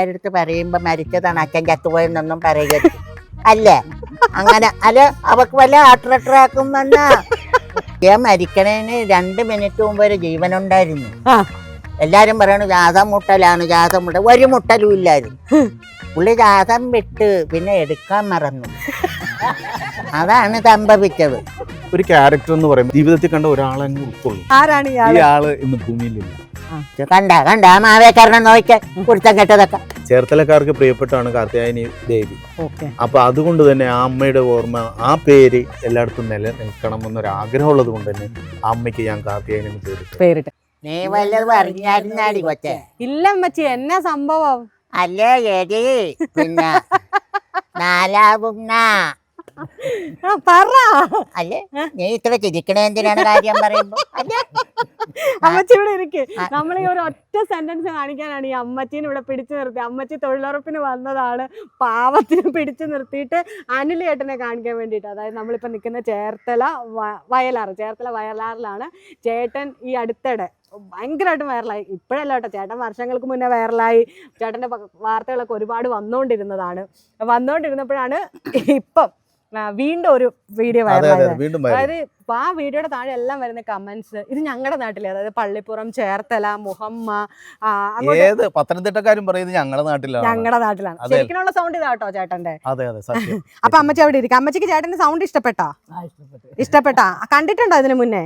അടുത്ത് പറയുമ്പോ മരിച്ചതാണ് അച്ഛൻ ചത്തുപോയെന്നൊന്നും പറയരുത് അല്ലേ? അങ്ങനെ അല്ല അവക്ക് വല്ല ഹാർട്ട് വന്ന. ഞാൻ മരിക്കണേന് രണ്ട് മിനിറ്റ് മുമ്പ് ഒരു ജീവനുണ്ടായിരുന്നു. എല്ലാരും പറയണു ജാതം മുട്ടലാണ് ജാതം മുട്ടൽ ഒരു മുട്ടലും ഇല്ലായിരുന്നു. പുള്ളി ജാതം വിട്ട് പിന്നെ എടുക്കാൻ മറന്നു. അതാണ് സംഭവിച്ചത്. ഒരു ക്യാരക്ടർ എന്ന് പറയുമ്പോൾ ജീവിതത്തിൽ കണ്ട ഒരാളെ അങ്ങ് ഉൾക്കൊള്ളും. ആരാണ് ഈ ഇയാൾ ആൾ ഇന്ന് ഭൂമിയിലില്ല കണ്ട കണ്ട മാവേ കാരണം നോക്കിയ കുരുത്തം കെട്ടതൊക്കെ. ചേർത്തലക്കാർക്ക് പ്രിയപ്പെട്ടാണ് കാർത്തിയായനി ദേവി. ഓക്കെ. അപ്പൊ അതുകൊണ്ട് തന്നെ ആ അമ്മയുടെ ഓർമ്മ ആ പേര് എല്ലായിടത്തും നിലനിൽക്കണം എന്നൊരു ആഗ്രഹമുള്ളത് കൊണ്ട് തന്നെ ആ അമ്മയ്ക്ക് ഞാൻ കാർത്തിയായനി എന്ന് പേരിട്ടു. പേരിട്ട്. നീ വല്ലതും അറിഞ്ഞായിരുന്നാടി കൊച്ചേ. ഇല്ല അമ്മച്ചി എന്നാ സംഭവം? അല്ലേ എടി. പിന്നെ നാലാവുന്ന ആ, പറ. അല്ലേ? നീ ഇത്ര ചിരിക്കണേ എന്തിനാണ് കാര്യം പറയുമ്പോ? അല്ലേ? അമ്മച്ചി ഇവിടെ ഇരിക്ക്. നമ്മൾ ഈ ഒരു ഒറ്റ സെന്റൻസ് കാണിക്കാനാണ് ഈ അമ്മച്ചീനെ ഇവിടെ പിടിച്ചു നിർത്തി. അമ്മച്ചി തൊഴിലുറപ്പിന് വന്നതാണ് പാവത്തിന് പിടിച്ചു നിർത്തിയിട്ട് അനിൽ ചേട്ടനെ കാണിക്കാൻ വേണ്ടിയിട്ട്. അതായത് നമ്മളിപ്പോൾ നിൽക്കുന്ന ചേർത്തല വയലാർ ചേർത്തല വയലാറിലാണ് ചേട്ടൻ ഈ അടുത്തിടെ ഭയങ്കരമായിട്ട് വൈറലായി. ഇപ്പോഴല്ല കേട്ടോ ചേട്ടൻ വർഷങ്ങൾക്ക് മുന്നേ വൈറലായി. ചേട്ടന്റെ വാർത്തകളൊക്കെ ഒരുപാട് വന്നുകൊണ്ടിരുന്നതാണ് വന്നുകൊണ്ടിരുന്നപ്പോഴാണ് ഇപ്പം വീണ്ടും ഒരു വീഡിയോ വീണ്ടും വരും. അതായത് ഇപ്പൊ ആ വീഡിയോയുടെ താഴെ എല്ലാം വരുന്ന കമന്റ്സ് ഇത് ഞങ്ങളുടെ നാട്ടിലെ അതായത് പള്ളിപ്പുറം ചേർത്തല മുഹമ്മ അങ്ങോട്ട് ഏത് പത്തനംതിട്ടക്കാരും പറയുന്നത് ഞങ്ങളുടെ നാട്ടിലാണ്. ഞങ്ങളുടെ നാട്ടിലാണ്. ശരിക്കുള്ള സൗണ്ട് ഇതാട്ടോ ചേട്ടന്റെ അതെ അതെ സത്യം. അപ്പൊ അമ്മച്ചി അവിടെ ഇരിക്കും. അമ്മച്ചിക്ക് ചേട്ടന്റെ സൗണ്ട് ഇഷ്ടപ്പെട്ടാ? ഇഷ്ടപ്പെട്ടാ. കണ്ടിട്ടുണ്ടോ ഇതിനു മുന്നേ?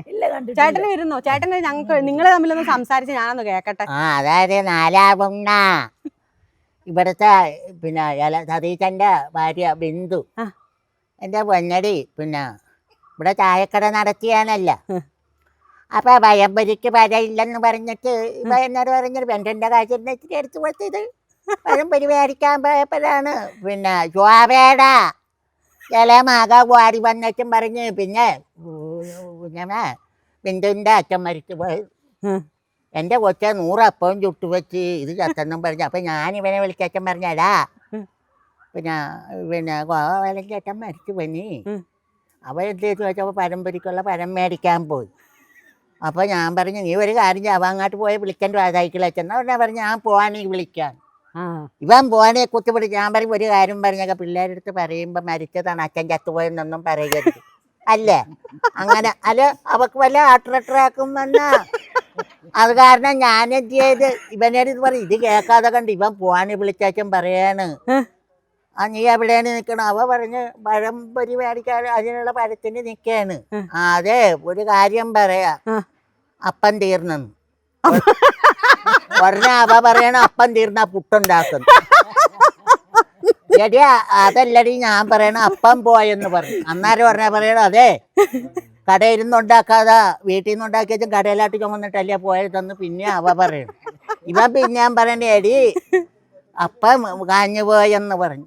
ചേട്ടന് വരുന്നോ? ചേട്ടന് ഞങ്ങൾക്ക് നിങ്ങൾ തമ്മിലൊന്ന് സംസാരിച്ച് ഞാനൊന്ന് കേക്കട്ടെ. ആ അതായത് നാലാപുണ്ണ ഇവിടുത്തെ പിന്നെ സതീശന്റെ ഭാര്യ ബിന്ദു. ആ. എന്റെ പൊന്നടി പിന്നെ ഇവിടെ ചായക്കട നടത്തിയാനല്ല അപ്പൊ പഴംപൊരിക്ക് ഇല്ലെന്ന് പറഞ്ഞിട്ട് ഇപ്പൊ എന്നോട് പറഞ്ഞൊരു പെന്റന്റെ കാശ് ഇച്ചിരി എടുത്തു കൊടുത്തത്. പഴംപൊരി മേടിക്കാൻ പോയപ്പോഴാണ്. പിന്നെ ജോവേടാ ചില വാരി വന്നിട്ടും പറഞ്ഞ് പിന്നെ പിന്നെ ബിന്ദുവിന്റെ അച്ഛൻ മരിച്ചു പോയി. എന്റെ എന്റെ കൊച്ച നൂറപ്പവും ചുട്ടു വെച്ച് ഇത് ചത്തെന്നും പറഞ്ഞു. അപ്പം ഞാൻ ഇവനെ വിളിച്ചച്ഛൻ പറഞ്ഞടാ. പിന്നെ പിന്നെ ഗോവാലന്റെ അച്ഛൻ മരിച്ചു പനി ഉം. അവൻ എന്ത് ചെയ്തു വെച്ചപ്പോൾ പരമ്പരയ്ക്കുള്ള പരം മേടിക്കാൻ പോയി. അപ്പോൾ ഞാൻ പറഞ്ഞു നീ ഒരു കാര്യം ഞാൻ അങ്ങോട്ട് പോയി വിളിക്കേണ്ട അച്ഛൻ ഉടനെ പറഞ്ഞു ഞാൻ പോവാണെങ്കിൽ വിളിക്കാൻ. ഇവൻ പോവാനെ കുത്തിപ്പിടിച്ച് ഞാൻ പറയും ഒരു കാര്യം പറഞ്ഞൊക്കെ പിള്ളേരുടെ അടുത്ത് പറയുമ്പോൾ മരിച്ചതാണ് അച്ഛൻ ചത്തുപോയെന്നൊന്നും പറയരുത്. അല്ലേ? അങ്ങനെ അല്ല അവക്ക് വല്ല ഹാർട്ട് വന്ന. അത് കാരണം ഞാൻ എന്ത് ചെയ്ത് ഇവനോട് ഇത് പറയും ഇത് കേൾക്കാതെ കണ്ട് ഇവൻ പോവാനെ വിളിച്ചാച്ചും പറയാണ്? ആ നീ എവിടെയാണ് നിൽക്കണം അവ പറഞ്ഞ് പഴം പൊരി മേടിക്കാൻ അതിനുള്ള പഴത്തിന് നിൽക്കാണ് അതെ ഒരു കാര്യം പറയാ. അപ്പൻ അപ്പം തീർന്നെന്ന് പറഞ്ഞ അവ പറയണ അപ്പം തീർന്ന പുട്ടുണ്ടാക്കുന്നു എടി അതല്ലടി ഞാൻ പറയണ അപ്പം പോയെന്ന് പറഞ്ഞു. അന്നേരം പറഞ്ഞ പറയണ അതെ കടയിൽ വീട്ടിൽ നിന്ന് ഉണ്ടാക്കിയതും കടയിലാട്ട് ചുമന്നിട്ടല്ലേ പോയതെന്ന് പിന്നെ അവ പറയണം. ഇവ പിന്നെ ഞാൻ പറയണ എടി അപ്പം കാഞ്ഞു പോയെന്ന് പറഞ്ഞു.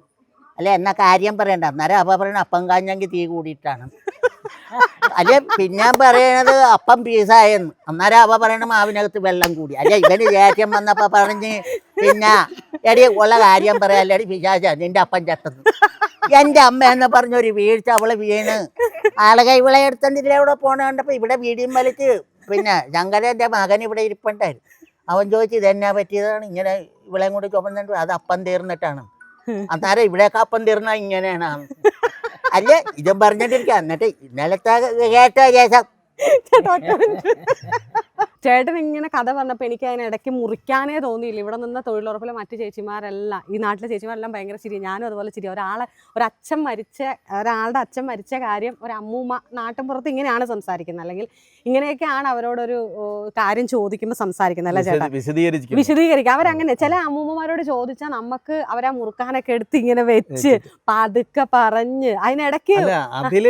അല്ല എന്നാ കാര്യം പറയണ്ട. അന്നേരം അവ പറയണ അപ്പം കാഞ്ഞെങ്കിൽ തീ കൂടിയിട്ടാണ്. അല്ലെ പിന്നെ പറയണത് അപ്പം പീസായെന്ന്. അന്നേരം അവ പറയണ മാവിനകത്ത് വെള്ളം കൂടി. അല്ലെ ഇവന് ചേറ്റം വന്നപ്പോൾ പറഞ്ഞ് പിന്നെ എടി ഉള്ള കാര്യം പറയാല്ലടി പിശാച നിന്റെ അപ്പം ചത്തത് എന്റെ അമ്മ എന്ന് പറഞ്ഞൊരു വീഴ്ച അവൾ വീണ്. ആളുകൾ ഇവളെ എടുത്തോണ്ടില്ല ഇവിടെ പോണ കണ്ടപ്പോ ഇവിടെ വീടിയും വലിച്ച്. പിന്നെ ശങ്കരന്റെ മകൻ ഇവിടെ ഇരിപ്പണ്ടായിരുന്നു. അവൻ ചോദിച്ചു ഇതെന്നാ പറ്റിയതാണ്? ഇങ്ങനെ ഇവളെയും കൂടി ചുമന്നിട്ട് അത് അപ്പം തീർന്നിട്ടാണ്. അന്നേരം ഇവിടെ അപ്പം തീർന്ന ഇങ്ങനെയാണ്. അല്ലേ? ഇതും പറഞ്ഞിട്ടിരിക്കാം എന്നിട്ട് ഇന്നലത്തെ കേട്ട ശേഷം. ചേട്ടൻ ഇങ്ങനെ കഥ പറഞ്ഞപ്പോൾ എനിക്ക് അതിന് ഇടയ്ക്ക് മുറിക്കാനേ തോന്നിയില്ല. ഇവിടെ നിന്ന തൊഴിലുറപ്പിലെ മറ്റു ചേച്ചിമാരെല്ലാം ഈ നാട്ടിലെ ചേച്ചിമാരെല്ലാം ഭയങ്കര ചിരി. ഞാനും അതുപോലെ ചിരി. ഒരാളെ ഒരച്ഛൻ മരിച്ച ഒരാളുടെ അച്ഛൻ മരിച്ച കാര്യം ഒരു അമ്മൂമ്മ നാട്ടിൻപുറത്ത് ഇങ്ങനെയാണ് സംസാരിക്കുന്നത്. അല്ലെങ്കിൽ ഇങ്ങനെയൊക്കെയാണ് അവരോടൊരു കാര്യം ചോദിക്കുമ്പോൾ സംസാരിക്കുന്നത് അല്ലേ ചേട്ടാ? വിശദീകരിക്കും. വിശദീകരിക്കുക അവരങ്ങനെ ചില അമ്മൂമ്മമാരോട് ചോദിച്ചാൽ നമുക്ക് അവരാ മുറുക്കാനൊക്കെ എടുത്ത് ഇങ്ങനെ വെച്ച് പതുക്കെ പറഞ്ഞ് അതിനിടയ്ക്ക് അതിൽ.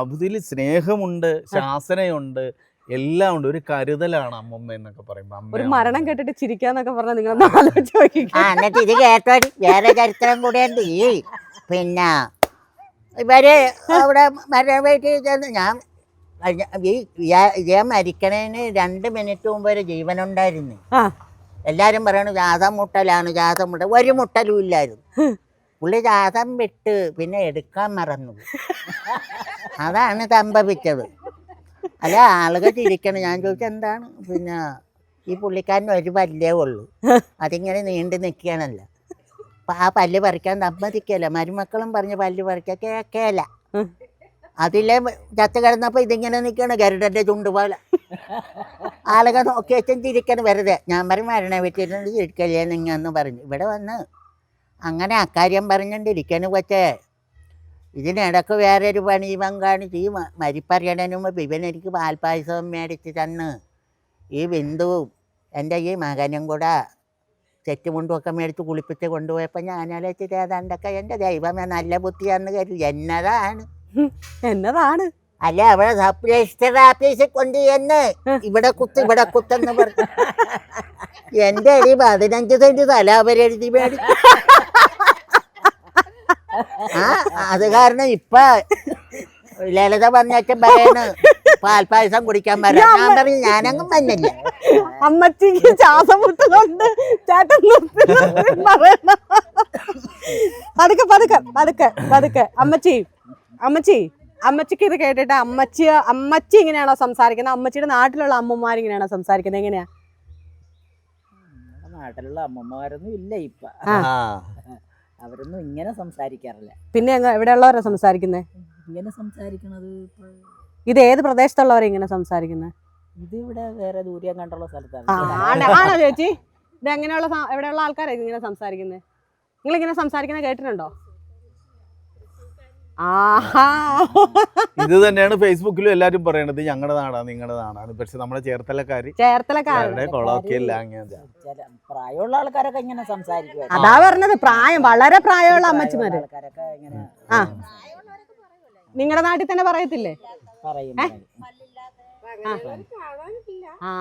അതിൽ സ്നേഹമുണ്ട് ശാസനയുണ്ട് എല്ലാം ഉണ്ട്. ഒരു കരുതലാണ് അമ്മമ്മ എന്നൊക്കെ പറയുമ്പോ ഒരു അമ്മ മരണം കേട്ടിട്ട് ചിരിക്കാന്നൊക്കെ പറഞ്ഞാൽ നിങ്ങൾ ആലോചിച്ച് ആ എന്നിട്ട് ഇത് കേട്ടോടി. വേറെ ചരിത്രം കൂടെ ഈ പിന്നെ ഇവർ അവിടെ മരണം വീട്ടിൽ ചെന്ന് ഞാൻ കഴിഞ്ഞ- ഈ ഇയാ- ഇതേ മരിക്കണേന് രണ്ട് മിനിറ്റ് മുമ്പ് ഒരു ജീവനുണ്ടായിരുന്നു ആ. എല്ലാരും പറയണു ജാതം മുട്ടലാണ് ജാതം മുട്ട. ഒരു മുട്ടലും ഇല്ലായിരുന്നു. പുള്ളി ജാതം വിട്ട് പിന്നെ എടുക്കാൻ മറന്നു. അതാണ് സംഭവിച്ചത്. അല്ല ആളുകൾ ചിരിക്കണം. ഞാൻ ചോദിച്ചത് എന്താണ്? പിന്നെ ഈ പുള്ളിക്കാരന് ഒരു പല്ലേ ഉള്ളൂ. അതിങ്ങനെ നീണ്ടു നിൽക്കുകയാണല്ലോ. അപ്പം ആ പല്ല് പറിക്കാൻ സമ്മതിക്കല്ല. മരുമക്കളും പറഞ്ഞ് പല്ല് പറിക്കാൻ കേക്കേല. അതിലെ ചത്ത് കിടന്നപ്പോൾ ഇതിങ്ങനെ നിൽക്കണം ഗരുഡന്റെ ചുണ്ട് പോലെ. ആളുകൾ നോക്കി വെച്ചും ചിരിക്കണം. വെറുതെ. ഞാൻ പറയും മരണ വെച്ചിട്ടുണ്ട് ചിരിക്കല്ലേ? നിങ്ങന്ന് പറഞ്ഞു. ഇവിടെ വന്ന് അങ്ങനെ അക്കാര്യം പറഞ്ഞുകൊണ്ടിരിക്കണു കൊച്ചേ. ഇതിനിടക്ക് വേറെ ഒരു പണി ഇവൻ കാണിച്ച് ഈ മരിപ്പറിയണനും മരിപ്പറിയണതിന് മുമ്പ് ഇവൻ എനിക്ക് പാൽപ്പായസവും മേടിച്ച് തന്ന്. ഈ ബിന്ദുവും എന്റെ ഈ മകനും കൂടെ ചെറ്റുമുണ്ടുമൊക്കെ മേടിച്ച് കുളിപ്പിച്ച് കൊണ്ടുപോയപ്പോൾ ഞാനാലോചിച്ചിട്ട് ഏതാണ്ടൊക്കെ എന്റെ ദൈവമേ നല്ല ബുദ്ധിയാന്ന് കരുതി. എന്നതാണ്? എന്നതാണ്? അല്ല അവിടെ സബ് രജിസ്റ്റർ ഓഫീസിൽ കൊണ്ട് ചെന്ന് ഇവിടെ കുത്ത് ഇവിടെ കുത്തെന്ന് പറഞ്ഞു. എന്റെ ഒരു പതിനഞ്ച് സെന്റ് തല അവരെഴുതി മേടിച്ചു ആ അത് കാരണം ഇപ്പൊ ലളിത പറഞ്ഞാച്ചൻ പറയണ് പാൽപ്പായസം കുടിക്കാൻ പറയാം ഞാൻ പറഞ്ഞു ഞാനങ്ങും പറഞ്ഞില്ല അമ്മച്ചിക്ക് ശ്വാസം മുട്ടുന്നുണ്ട്. ചേട്ടൻ പറയണം. പതുക്കെ പതുക്കെ പതുക്കെ പതുക്കെ. അമ്മച്ചി അമ്മച്ചി അമ്മച്ചിക്ക് ഇത് കേട്ടിട്ട് അമ്മച്ചി അമ്മച്ചി ഇങ്ങനെയാണോ സംസാരിക്കുന്നത്? അമ്മച്ചിയുടെ നാട്ടിലുള്ള അമ്മമാർ ഇങ്ങനെയാണോ സംസാരിക്കുന്നത്? എങ്ങനെയാ? നാട്ടിലുള്ള അമ്മമാരൊന്നും ഇല്ല ഇപ്പൊ. ആ. അവരൊന്നും ഇങ്ങനെ സംസാരിക്കാറില്ല. പിന്നെ എവിടെ എവിടെയുള്ളവരാ സംസാരിക്കുന്നത് ഇങ്ങനെ സംസാരിക്കണത് ഇത് ഏത് പ്രദേശത്തുള്ളവരാ ഇങ്ങനെ സംസാരിക്കുന്നത് ഇത് ഇവിടെ വേറെ ദൂരം കണ്ടുള്ള സ്ഥലത്താണ്. ആണോ ചേച്ചി. ഇത് എങ്ങനെയുള്ള സ- എവിടെയുള്ള ആൾക്കാരാ ഇങ്ങനെ സംസാരിക്കുന്നത് നിങ്ങൾ ഇങ്ങനെ സംസാരിക്കുന്നത് കേട്ടിട്ടുണ്ടോ? ഇത് തന്നെയാണ് ഫേസ്ബുക്കിലും എല്ലാരും പറയണത് ഞങ്ങളുടെ നാടാ നിങ്ങളുടെ നാടാണ് പക്ഷെ നമ്മുടെ ചേർത്തലക്കാര് ചേർത്തലക്കാരുടെ അങ്ങനെ ചില പ്രായമുള്ള ആൾക്കാരൊക്കെ ഇങ്ങനെ സംസാരിക്കും അതാ പറഞ്ഞത് പ്രായം വളരെ പ്രായമുള്ള അമ്മച്ചിമാര്. ഇങ്ങനെ ആ. നിങ്ങളുടെ നാട്ടിൽ തന്നെ പറയത്തില്ലേ? പറയും പറയും. ആ.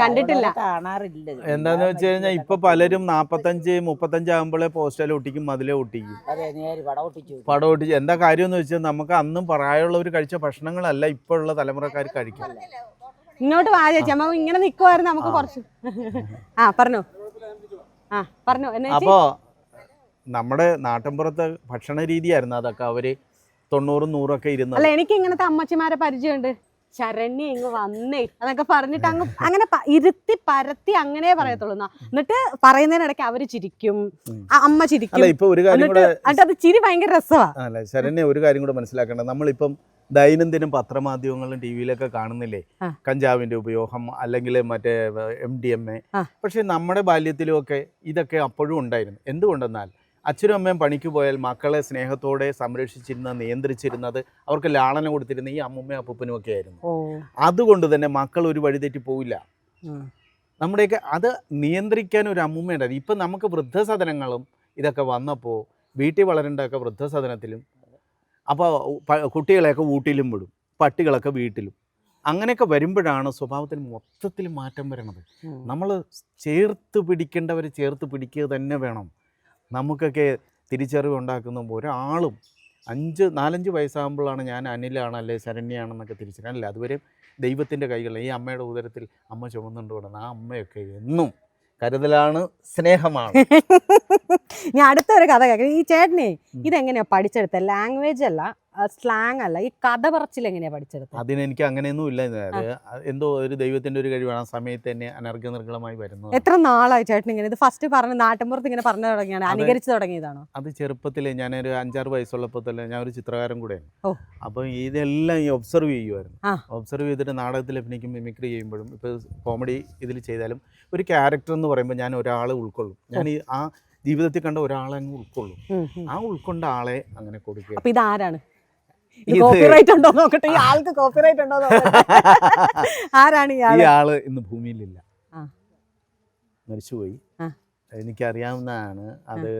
കണ്ടിട്ടില്ല. കാണാറില്ല. എന്താന്ന് വെച്ച് കഴിഞ്ഞാൽ ഇപ്പൊ പലരും നാപ്പത്തഞ്ച് മുപ്പത്തഞ്ച് ആകുമ്പോഴേ പോസ്റ്റൽ ഒട്ടിക്കും മതിലെ ഒട്ടിക്കും. അതെ നേര് പടം ഒട്ടിച്ചു പടം ഒട്ടിച്ച് എന്താ കാര്യം എന്ന് വെച്ചാൽ നമുക്ക് അന്നും പ്രായമുള്ളവർ കഴിച്ച ഭക്ഷണങ്ങളല്ല ഇപ്പോഴുള്ള തലമുറക്കാർ കഴിക്കും ഇങ്ങോട്ട് വാ ചേച്ചി. അമ്മ ഇങ്ങനെ നിക്കുവായിരുന്നു നമുക്ക് കുറച്ച്. ആ പറഞ്ഞു. ആ പറഞ്ഞു. അപ്പോ നമ്മുടെ നാട്ടിൻപുറത്തെ ഭക്ഷണ രീതിയായിരുന്നു അതൊക്കെ അവർ തൊണ്ണൂറും ഒക്കെ ഇരുന്നത്. അല്ല എനിക്ക് ഇങ്ങനത്തെ അമ്മച്ചിമാരെ പരിചയമുണ്ട്. ശരണ്യ ഇങ്ങ് വന്നേ എന്നൊക്കെ പറഞ്ഞിട്ട് അങ്ങ് അങ്ങനെ ഇരുത്തി പരത്തി അങ്ങനെ പറയത്തുള്ളൂ എന്നാ. എന്നിട്ട് പറയുന്നതിനിടയ്ക്ക് അവർ ചിരിക്കും. അമ്മ ചിരിക്കും. ഇപ്പൊ ഒരു കാര്യം കൂടെ അത് ചിരി ഭയങ്കര രസമാണ് അല്ല ശരണ്യ ഒരു കാര്യം കൂടെ മനസ്സിലാക്കേണ്ടത്. നമ്മളിപ്പം ദൈനംദിനം പത്രമാധ്യമങ്ങളിലും ടി വിയിലൊക്കെ കാണുന്നില്ലേ കഞ്ചാവിന്റെ ഉപയോഗം അല്ലെങ്കിൽ മറ്റേ എം ഡി എം എ. പക്ഷെ നമ്മുടെ ബാല്യത്തിലും ഒക്കെ ഇതൊക്കെ അപ്പോഴും ഉണ്ടായിരുന്നു. എന്തുകൊണ്ടെന്നാൽ അച്ഛനും അമ്മയും പണിക്ക് പോയാൽ മക്കളെ സ്നേഹത്തോടെ സംരക്ഷിച്ചിരുന്ന നിയന്ത്രിച്ചിരുന്നത് അവർക്ക് ലാളന കൊടുത്തിരുന്ന ഈ അമ്മുമ്മയും അപ്പൂപ്പനും ഒക്കെ ആയിരുന്നു. അതുകൊണ്ട് തന്നെ മക്കൾ ഒരു വഴിതെറ്റി പോവില്ല. നമ്മുടെയൊക്കെ അത് നിയന്ത്രിക്കാൻ ഒരു അമ്മുമ്മയുണ്ടായിരുന്നു ഇപ്പം നമുക്ക് വൃദ്ധസദനങ്ങളും ഇതൊക്കെ വന്നപ്പോൾ വീട്ടിൽ വളരേണ്ടതൊക്കെ വൃദ്ധസദനത്തിലും അപ്പോൾ കുട്ടികളെയൊക്കെ വീട്ടിലും വിടും പട്ടികളൊക്കെ വീട്ടിലും. അങ്ങനെയൊക്കെ വരുമ്പോഴാണ് സ്വഭാവത്തിൽ മൊത്തത്തിൽ മാറ്റം വരണത്. നമ്മൾ ചേർത്ത് പിടിക്കേണ്ടവരെ ചേർത്ത് പിടിക്കുക തന്നെ വേണം. നമുക്കൊക്കെ തിരിച്ചറിവ് ഉണ്ടാക്കുമ്പോൾ ഒരാളും അഞ്ച് നാലഞ്ച് വയസ്സാകുമ്പോഴാണ് ഞാൻ അനിലാണ് അല്ലെ ശരണ്യാണെന്നൊക്കെ തിരിച്ചറിയാൻ അല്ല അതുവരെ ദൈവത്തിന്റെ കൈകളിൽ ഈ അമ്മയുടെ ഉദരത്തിൽ അമ്മ ചുമന്നുകൊണ്ട് ആ അമ്മയൊക്കെ എന്നും കരുതലാണ് സ്നേഹമാണ്. ഞാൻ അടുത്തൊരു കഥ കേൾക്കാം. ഈ ചേട്ടനെ ഇതെങ്ങനെയാണ് ഇതെങ്ങനെയാ പഠിച്ചെടുത്തത് ലാംഗ്വേജ് അല്ല സ്ലാങ് അല്ല ഈ കഥ പറച്ചിൽ എങ്ങനെയാ പഠിച്ചെടുത്തത്? അതിനെനിക്ക് അങ്ങനെയൊന്നും ഇല്ല. എന്തോ ഒരു ദൈവത്തിന്റെ ഒരു കഴിവാണ്. ആ സമയത്ത് തന്നെ അനർഘ നിർഗളമായി വരുന്നത്. എത്ര നാളായി ചേട്ടൻ ഇങ്ങനെ ഇത് ഫസ്റ്റ് പറഞ്ഞ നാട്ടിൻപുറത്ത് ഇങ്ങനെ പറഞ്ഞു തുടങ്ങിയാണ്? അനുകരിച്ചു തുടങ്ങിയതാണോ? അത് ചെറുപ്പത്തിലെ ഞാനൊരു അഞ്ചാറ് വയസ്സുള്ളപ്പോൾ തന്നെ ഞാൻ ഒരു ചിത്രകാരൻ കൂടെയാണ്. അപ്പം ഇതെല്ലാം ഈ ഒബ്സർവ് ചെയ്യുമായിരുന്നു ഒബ്സർവ് ചെയ്തിട്ട് നാടകത്തിൽ അഭിനയിക്കും മിമിക്രി ചെയ്യുമ്പോഴും ഇപ്പോൾ കോമഡി ഇതിൽ ചെയ്താലും ഒരു ക്യാരക്ടർ എന്ന് പറയുമ്പോൾ ഞാൻ ഒരാളെ ഉൾക്കൊള്ളും. ഞാൻ ഈ ആ ജീവിതത്തിൽ കണ്ട ഒരാളെ അങ്ങ് ഉൾക്കൊള്ളും. ആ ഉൾക്കൊണ്ട ആളെ അങ്ങനെ കൊടുക്കുക അപ്പൊ ഇതാരാണ്? ഇത് കോപ്പിറൈറ്റ് ഉണ്ടോ നോക്കട്ടെ? ഈ ആൾക്ക് കോപ്പിറൈറ്റ് ഉണ്ടോ ആരാണ് ഈ ഇയാൾ ആൾ ഇന്ന് ഭൂമിയിലില്ല. മരിച്ചുപോയി. എനിക്കറിയാവുന്നതാണ്. അത്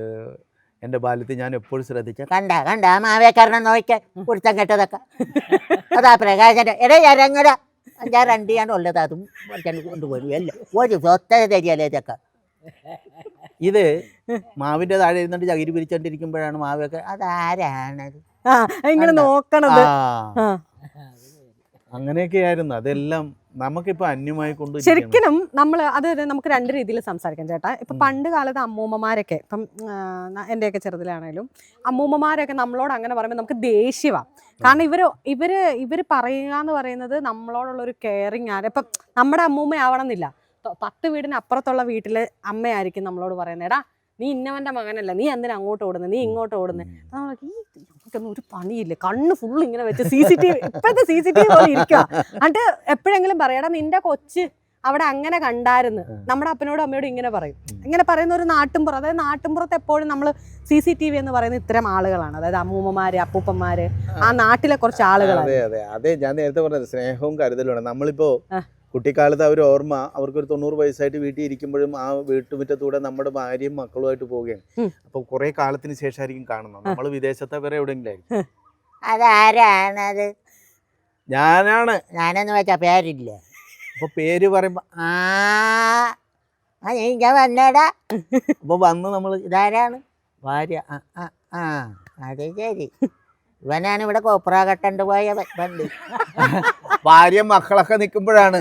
എന്റെ ബാല്യത്തിൽ ഞാൻ എപ്പോഴും ശ്രദ്ധിച്ച കണ്ട കണ്ട മാവേക്കാരനെ നോക്കിയ കുരുത്തം കെട്ടതൊക്കെ. അതാ പ്രകാശന്റെ എടേ ഇറങ്ങട അഞ്ചാറ് അണ്ടിയാണ് ഉള്ളത് അതും കൊണ്ടുപോയി. അല്ല ഒരു സ്വത്ത തരികയല്ലേ ഇതൊക്കെ? ഇത് മാവിന്റെ താഴെ ഇരുന്നിട്ട് ചകിരി പിരിച്ചോണ്ടിരിക്കുമ്പോഴാണ് മാവൊക്കെ. അതാരാണത് ഇങ്ങനെ? നോക്കണത്. അങ്ങനെയൊക്കെ ആയിരുന്നു അതെല്ലാം നമുക്കിപ്പോ അന്യമായി കൊണ്ട് ശരിക്കും നമ്മൾ അത് നമുക്ക് രണ്ട് രീതിയിൽ സംസാരിക്കാം ചേട്ടാ. ഇപ്പൊ പണ്ട് കാലത്ത് അമ്മൂമ്മമാരൊക്കെ ഇപ്പം എന്റെയൊക്കെ ചെറുതിലാണേലും അമ്മൂമ്മമാരൊക്കെ നമ്മളോട് അങ്ങനെ പറയുമ്പോൾ നമുക്ക് ദേഷ്യമാണ് കാരണം ഇവർ ഇവർ ഇവർ പറയുക എന്ന് പറയുന്നത് നമ്മളോടുള്ള ഒരു കെയറിങ് ആണ്. ഇപ്പം നമ്മുടെ അമ്മൂമ്മ ആവണം എന്നില്ല തൊ- പത്ത് വീടിന് അപ്പുറത്തുള്ള വീട്ടിൽ അമ്മയായിരിക്കും നമ്മളോട് പറയുന്നത് എടാ നീ ഇന്നവന്റെ മകനല്ല നീ എന്തിനാ അങ്ങോട്ട് ഓടുന്നത് നീ ഇങ്ങോട്ട് ഓടുന്നത് നമുക്കൊന്നും ഒരു പണിയില്ല? കണ്ണ് ഫുൾ ഇങ്ങനെ വെച്ച് സി സി ടി വി ഇപ്പോഴത്തെ സി സി ടി വി പോലെ ഇരിക്കുക എന്നിട്ട് എപ്പോഴെങ്കിലും പറയടാ നിന്റെ കൊച്ച് അവിടെ അങ്ങനെ കണ്ടായിരുന്നു. നമ്മുടെ അപ്പനോടും അമ്മയോടും ഇങ്ങനെ പറയും. ഇങ്ങനെ പറയുന്ന ഒരു നാട്ടിൻപുറം അതായത് നാട്ടിൻപുറത്ത് എപ്പോഴും നമ്മൾ സി സി ടി വി എന്ന് പറയുന്ന ഇത്തരം ആളുകളാണ്. അതായത് അമ്മൂമ്മമാര് അപ്പൂപ്പന്മാര് ആ. നാട്ടിലെ കുറച്ച് ആളുകളാണ്. അതെ അതെ. അതെ ഞാൻ നേരത്തെ പറഞ്ഞത് സ്നേഹവും കരുതലുമാണ്. നമ്മളിപ്പോ. കുട്ടിക്കാലത്ത് അവർ ഓർമ്മ അവർക്കൊരു തൊണ്ണൂറ് വയസ്സായിട്ട് വീട്ടിൽ ഇരിക്കുമ്പോഴും ആ വീട്ടുമുറ്റത്തൂടെ നമ്മുടെ ഭാര്യയും മക്കളുമായിട്ട് പോവുകയാണ്. അപ്പോൾ അപ്പൊ കുറെ കാലത്തിന് ശേഷമായിരിക്കും കാണുന്നത്. നമ്മൾ വിദേശത്തെ വരെ എവിടെയെങ്കിലും അതാരാണത്? ഞാനാണ്. ഞാനെന്ന് വെച്ചാ പേരില്ല. അപ്പൊ പേര് പറയുമ്പോ ആ ആ ഞാൻ വന്നേടാ. അപ്പൊ വന്ന് നമ്മൾ ഇതാരാണ്? ഭാര്യ ആ ആ. ആ അത് ശരി. ഇവനാണ് ഇവിടെ കോപ്ര കട്ടണ്ട് പോയ പണ്ട് ഭാര്യ മക്കളൊക്കെ നിൽക്കുമ്പോഴാണ്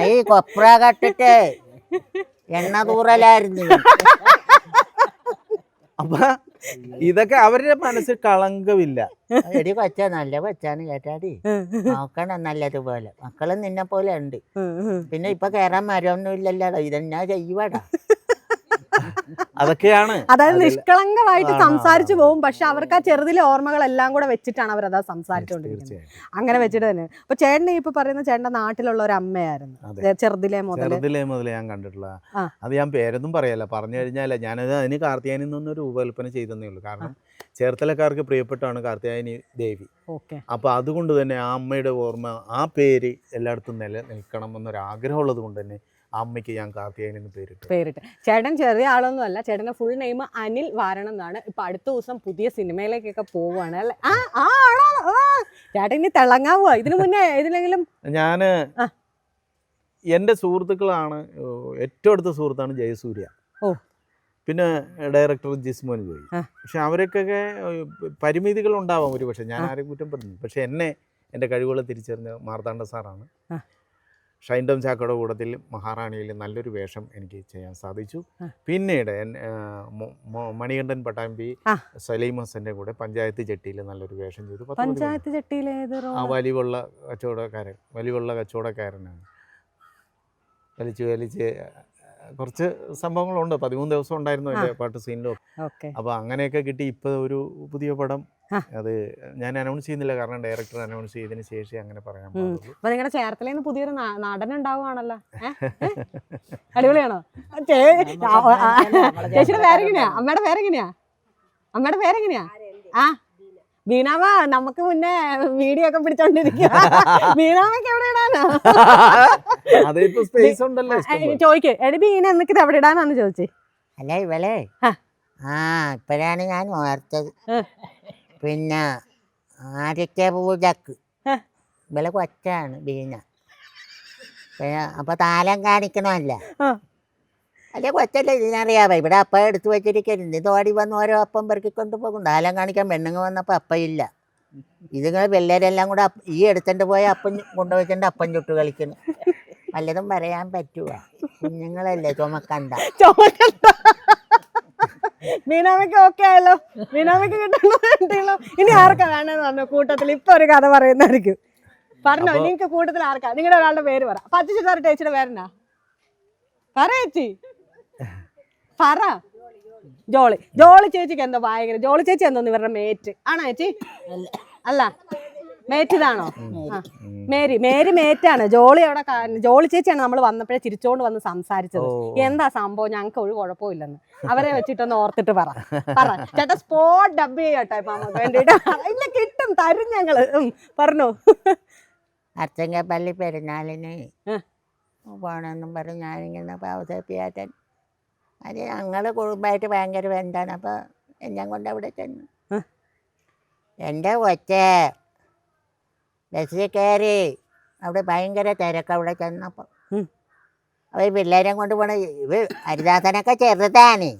അയ്യ കൊപ്ര കട്ടിട്ട് എണ്ണ തൂറലായിരുന്നു. അപ്പൊ ഇതൊക്കെ അവരുടെ മനസ്സിൽ കളങ്കമില്ല എടി കൊച്ച നല്ല കൊച്ചാണ് കേട്ടാടി. നോക്കണം നല്ലതുപോലെ. മക്കളും നിന്നെ പോലെ ഉണ്ട് പിന്നെ ഇപ്പൊ കേറാൻ മരമൊന്നും ഇല്ലല്ലോ ഇതെന്നാ ചെയ്യുവാടാ? അതൊക്കെയാണ്. അതായത് നിഷ്കളങ്കമായിട്ട് സംസാരിച്ചു പോകും. പക്ഷെ അവർക്ക് ആ ചെറുതിലെ ഓർമ്മകളെല്ലാം കൂടെ വെച്ചിട്ടാണ് അവർ അതാ സംസാരിച്ചുകൊണ്ടിരിക്കുന്നത്. അങ്ങനെ വെച്ചിട്ട് തന്നെ. അപ്പൊ ചേട്ടൻ ഇപ്പൊ പറയുന്ന ചേട്ടന്റെ നാട്ടിലുള്ള ഒരു അമ്മയായിരുന്നു. ചെറുതിലെ മുതൽ ചെറുതിലേ മുതൽ ഞാൻ കണ്ടിട്ടുള്ള അത് ഞാൻ പേരൊന്നും പറയല്ല. പറഞ്ഞു കഴിഞ്ഞാൽ ഞാനത് അതിന് കാർത്തിയാനിൽ നിന്നൊരു രൂപകൽപ്പന ചെയ്തെന്നേ ഉള്ളൂ. കാരണം ചേർത്തലക്കാർക്ക് പ്രിയപ്പെട്ടാണ് കാർത്തിയായനി ദേവി. അപ്പൊ അതുകൊണ്ട് തന്നെ ആ അമ്മയുടെ ഓർമ്മ ആ പേര് എല്ലായിടത്തും നിലനിൽക്കണം എന്നൊരു ആഗ്രഹമുള്ളത് കൊണ്ട് തന്നെ അമ്മയ്ക്ക് ഞാൻ കാർത്തികേയൻ എന്ന് പേരിട്ടു. പേരിട്ട്. ചേട്ടൻ ചെറിയ ആളൊന്നും അല്ല. ചേട്ടന്റെ ഫുൾ നെയിം അനിൽ വാരണം എന്നാണ്. ഇപ്പൊ അടുത്ത ദിവസം പുതിയ സിനിമയിലേക്കൊക്കെ പോവുകയാണ് അല്ലെ? ആ ആ ആണോ ആ. ചേട്ടൻ ഇനി തിളങ്ങാവുക ഇതിനു മുന്നേ ഇതിലെങ്കിലും ഞാൻ ആ. എന്റെ സുഹൃത്തുക്കളാണ് ഏറ്റവും അടുത്ത സുഹൃത്താണ് ജയസൂര്യ. ഓ. പിന്നെ ഡയറക്ടർ ജിസ്മോൻ ജോയി. ആ. പക്ഷെ അവരൊക്കെ പരിമിതികൾ ഉണ്ടാവാം ഒരു പക്ഷെ ഞാൻ ആരെയും കുറ്റം പറഞ്ഞു പക്ഷെ എന്നെ എന്റെ കഴിവുകൾ തിരിച്ചറിഞ്ഞ മാർത്താണ്ഡ സാറാണ്. ആ. ഷൈൻ ചാക്കയുടെ കൂടത്തിൽ മഹാറാണിയിൽ നല്ലൊരു വേഷം എനിക്ക് ചെയ്യാൻ സാധിച്ചു. പിന്നീട് മണികണ്ഠൻ പട്ടാമ്പി സലീം ഹസന്റെ കൂടെ പഞ്ചായത്ത് ജെട്ടിയിൽ നല്ലൊരു വേഷം ചെയ്തു. പഞ്ചായത്ത് ചട്ടിയിലെ ആ റോളാ? വലിവുള്ള കച്ചവടക്കാരൻ വലിവുള്ള കച്ചവടക്കാരനാണ്. വലിച്ച് വലിച്ച് കുറച്ച് സംഭവങ്ങളുണ്ട്. പതിമൂന്ന് ദിവസം ഉണ്ടായിരുന്നു എന്റെ പാട്ട് സീനിലും അപ്പോൾ അങ്ങനെയൊക്കെ കിട്ടി. ഇപ്പോൾ ഒരു പുതിയ പടം. അത് ഞാൻ അനൗൺസ് ചെയ്യുന്നില്ല കാരണം ഡയറക്ടർ അനൗൺസ് ചെയ്തതിന് ശേഷം അങ്ങനെ പറയാൻ അപ്പൊ നിങ്ങളുടെ ചേർത്തലയിൽ നിന്ന് പുതിയൊരു നടൻ ഉണ്ടാവുകയാണല്ലോ? അടിപൊളിയാണോ. ചേച്ചിയുടെ പേരെങ്ങനെയാ അമ്മയുടെ പേരെങ്ങനെയാ അമ്മയുടെ പേരെങ്ങനെയാ ആ ബീനാമ നമുക്ക് മുന്നേ വീഡിയോ ഒക്കെ പിടിച്ചോണ്ടിരിക്കുക ബീനാമയ്ക്ക് എവിടെ ഇടാനോ. ചോദിക്കേ എടി ബീന എന്നൊക്കെ എവിടെ ഇടാനാന്ന് ചോദിച്ചേ അല്ല ഇവളെ ആ. ഇപ്പോഴാണ് ഞാൻ ഓർത്തത്. പിന്നെ ആദ്യത്തെ പൂജക്ക്. ഇവളെ കൊച്ചാണ് ബീന. പിന്നെ അപ്പൊ താലം കാണിക്കണമല്ല. അല്ലെ കൊച്ചല്ലേ ഇതിനറിയാവേ ഇവിടെ അപ്പ എടുത്തു വെച്ചിരിക്കരുത് ഇത് ഓടി വന്ന് ഓരോ അപ്പം പെറുക്കിക്കൊണ്ട് പോകും. താലം കാണിക്കാൻ പെണ്ണുങ്ങ വന്നപ്പോൾ അപ്പയില്ല. ഇതുങ്ങൾ പിള്ളേരെല്ലാം കൂടെ ഈ എടുത്തിട്ട് പോയ അപ്പം കൊണ്ടുവച്ചിട്ട് അപ്പം ചുട്ട് കളിക്കുന്നു വല്ലതും പറയാൻ പറ്റുക കുഞ്ഞുങ്ങളല്ലേ ചുമക്കണ്ട. ചോദിക്കണ്ട ബീനാമയ്ക്ക് ഓക്കെ ആയല്ലോ. മീനാമയ്ക്ക് കിട്ടണോ ഇനി ആർക്കാ വേണമെന്ന് പറഞ്ഞു? കൂട്ടത്തിൽ ഇപ്പൊ ഒരു കഥ പറയുന്നതായിരിക്കും. പറഞ്ഞോ നിങ്ങക്ക് നിങ്ങൾക്ക് കൂട്ടത്തിൽ ആർക്കാ? നിങ്ങളുടെ ഒരാളുടെ പേര് പറ. പച്ച ചിത്താറ് ചേച്ചിയുടെ പേരെന്നാ? പറ ചേച്ചി. പറ. ജോളി. ജോളി ചേച്ചിക്ക് എന്തോ ഭയങ്കര ജോളി ചേച്ചി എന്തോന്ന് ഇവരുടെ മേറ്റ് ആണോ ചേച്ചി? അല്ല. മേറ്റ് ഇതാണോ ആ. മേരി. മേരി. മേറ്റാണ്. ജോളി അവിടെ ജോളി ചേച്ചിയാണ് നമ്മൾ വന്നപ്പോഴേ ചിരിച്ചോണ്ട് വന്ന് സംസാരിച്ചത്. എന്താ സംഭവം? ഞങ്ങൾക്ക് ഒരു കുഴപ്പമില്ലെന്ന്. അവരെ വെച്ചിട്ടൊന്ന് ഓർത്തിട്ട് പറ. പറ. ചേട്ടാ സ്പോട്ട് ഡബ് ചെയ്യട്ടെ വേണ്ടിട്ട് ഇല്ല കിട്ടും തരും ഞങ്ങൾ. പറഞ്ഞു. അച്ചങ്കപ്പള്ളി പെരുന്നാളിന് പോണെന്നും പോകണമെന്നും പറഞ്ഞ് ഞാനിങ്ങനെ പാവസപ്പിയാറ്റൻ അത് ഞങ്ങൾ കുടുംബമായിട്ട് ഭയങ്കര ബന്ധമാണ് അപ്പോൾ എന്നെ കൊണ്ട് അവിടെ ചെന്നു. എന്റെ കൊച്ചേ. ബസ്സിൽ കയറി അവിടെ ഭയങ്കര തിരക്ക് അവിടെ ചെന്നപ്പോൾ. അവർ പിള്ളേരെ കൊണ്ട് പോണ ഇവ ഹരിദാസനൊക്കെ ചെറുതാണ്.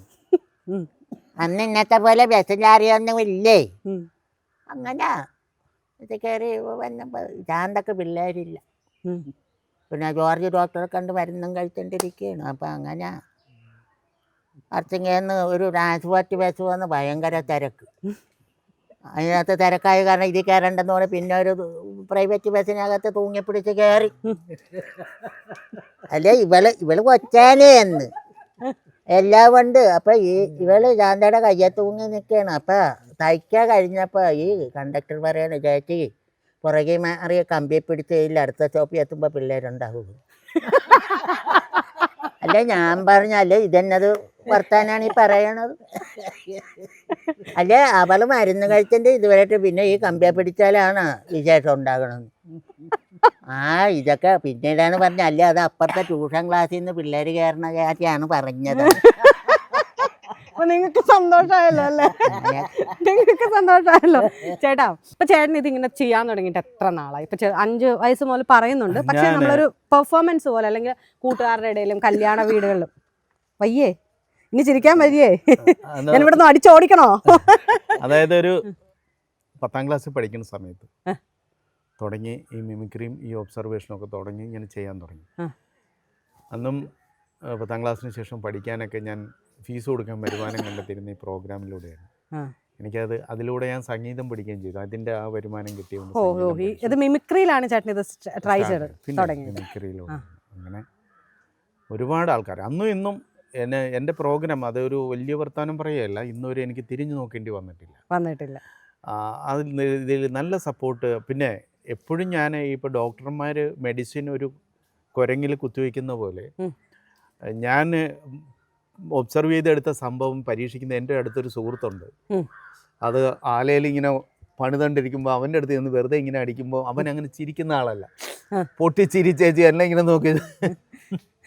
അന്ന് ഇന്നത്തെ പോലെ ബസ്സിൽ അറിയൊന്നും ഇല്ലേ? അങ്ങനെ ഇത് കയറി വന്നപ്പോൾ ശാന്തൊക്കെ പിള്ളേരില്ല. പിന്നെ ജോർജ് ഡോക്ടറെ കണ്ട് മരുന്നും കഴിച്ചോണ്ടിരിക്കുകയാണ് അപ്പം അങ്ങനെ അർച്ചങ്ങന്ന് ഒരു ട്രാൻസ്പോർട്ട് ബസ് വന്ന് ഭയങ്കര തിരക്ക്. അതിനകത്ത് തിരക്കായ കാരണം ഇതിൽ കയറണ്ടെന്ന് പറഞ്ഞ് പിന്നെ ഒരു പ്രൈവറ്റ് ബസ്സിനകത്ത് തൂങ്ങിപ്പിടിച്ച് കയറി. അല്ലേ ഇവൾ ഇവൾ കൊച്ചാനേ എന്ന്. എല്ലാം ഉണ്ട് അപ്പൊ ഈ ഇവൾ ശാന്തയുടെ കയ്യെ തൂങ്ങി നിൽക്കുകയാണ് അപ്പൊ തയ്ക്കാൻ കഴിഞ്ഞപ്പോ ഈ കണ്ടക്ടർ പറയണ ചേച്ചി പുറകെ മാറിയ കമ്പി പിടിച്ച് ഇതിൽ അടുത്ത സ്റ്റോപ്പിൽ എത്തുമ്പോ പിള്ളേരുണ്ടാവും. അല്ല ഞാൻ പറഞ്ഞല്ലേ ഇതെന്നത് വർത്താനാണ് ഈ പറയണത്. അല്ലേ അവൾ മരുന്ന് കഴിച്ചിട്ട് ഇതുവരെയായിട്ട് പിന്നെ ഈ കമ്പ്യ പിടിച്ചാലാണ് വിശേഷം ഉണ്ടാകണമെന്ന് ആ ഇതൊക്കെ പിന്നീടാണ് പറഞ്ഞത്. അല്ലേ അത് അപ്പുറത്തെ ട്യൂഷൻ ക്ലാസ്സിൽ നിന്ന് പിള്ളേർ കയറണ കാര്യമാണ് പറഞ്ഞത്. അപ്പൊ നിങ്ങൾക്ക് സന്തോഷമായല്ലോ അല്ലേ? നിങ്ങൾക്ക് സന്തോഷമായല്ലോ. ചേട്ടാ ഇപ്പൊ ചേട്ടൻ ഇത് ഇങ്ങനെ ചെയ്യാൻ തുടങ്ങിയിട്ട് എത്ര നാളായി? ഇപ്പൊ അഞ്ചു വയസ്സ് മുതൽ പറയുന്നുണ്ട്. പക്ഷെ നമ്മളൊരു പെർഫോമൻസ് പോലെ അല്ലെങ്കിൽ കൂട്ടുകാരുടെ ഇടയിലും കല്യാണ വീടുകളിലും. വയ്യേ. ഇനി ചിരിക്കാൻ മതിയേ ഞാൻ ഇവിടെ നിന്ന് അടിച്ചോടിക്കണോ? അതായത് ഒരു പത്താം ക്ലാസ്സിൽ പഠിക്കുന്ന സമയത്ത് തുടങ്ങി ഈ മിമിക്രിയും ഈ ഒബ്സർവേഷനും ഒക്കെ തുടങ്ങി ഇങ്ങനെ ചെയ്യാൻ തുടങ്ങി. അന്നും പത്താം ക്ലാസ്സിന് ശേഷം പഠിക്കാനൊക്കെ ഞാൻ ഫീസ് കൊടുക്കാൻ വരുമാനം കണ്ടെത്തിയിരുന്ന ഈ പ്രോഗ്രാമിലൂടെയാണ്. എനിക്കത് അതിലൂടെ ഞാൻ സംഗീതം പഠിക്കുകയും ചെയ്തു. അതിന്റെ ആ വരുമാനം കിട്ടിയത്. ഇത് മിമിക്രിയിലാണ് ചേട്ടൻ ഇത് ട്രൈ ചെയ്തത് മിമിക്രിയിലൂടെ അങ്ങനെ ഒരുപാട് ആൾക്കാർ അന്നും ഇന്നും എന്നെ എന്റെ പ്രോഗ്രാം അതൊരു വലിയ വർത്തമാനം പറയുകയല്ല ഇന്നുവരെ എനിക്ക് തിരിഞ്ഞു നോക്കേണ്ടി വന്നിട്ടില്ല. വന്നിട്ടില്ല. അതിൽ ഇതിൽ നല്ല സപ്പോർട്ട് പിന്നെ എപ്പോഴും ഞാൻ ഇപ്പോൾ ഡോക്ടർമാർ മെഡിസിൻ ഒരു കുരങ്ങിൽ കുത്തിവെക്കുന്ന പോലെ ഞാൻ ഒബ്സർവ് ചെയ്തെടുത്ത സംഭവം പരീക്ഷിക്കുന്ന എന്റെ അടുത്തൊരു സുഹൃത്തുണ്ട്. അത് ആലയിൽ ഇങ്ങനെ പണിതണ്ടിരിക്കുമ്പോൾ അവന്റെ അടുത്ത് നിന്ന് വെറുതെ ഇങ്ങനെ അടിക്കുമ്പോൾ അവൻ അങ്ങനെ ചിരിക്കുന്ന ആളല്ല. പൊട്ടിച്ചിരിച്ചേച്ചി പൊട്ടി ചിരിച്ചേച്ചി എന്നെ ഇങ്ങനെ നോക്കി.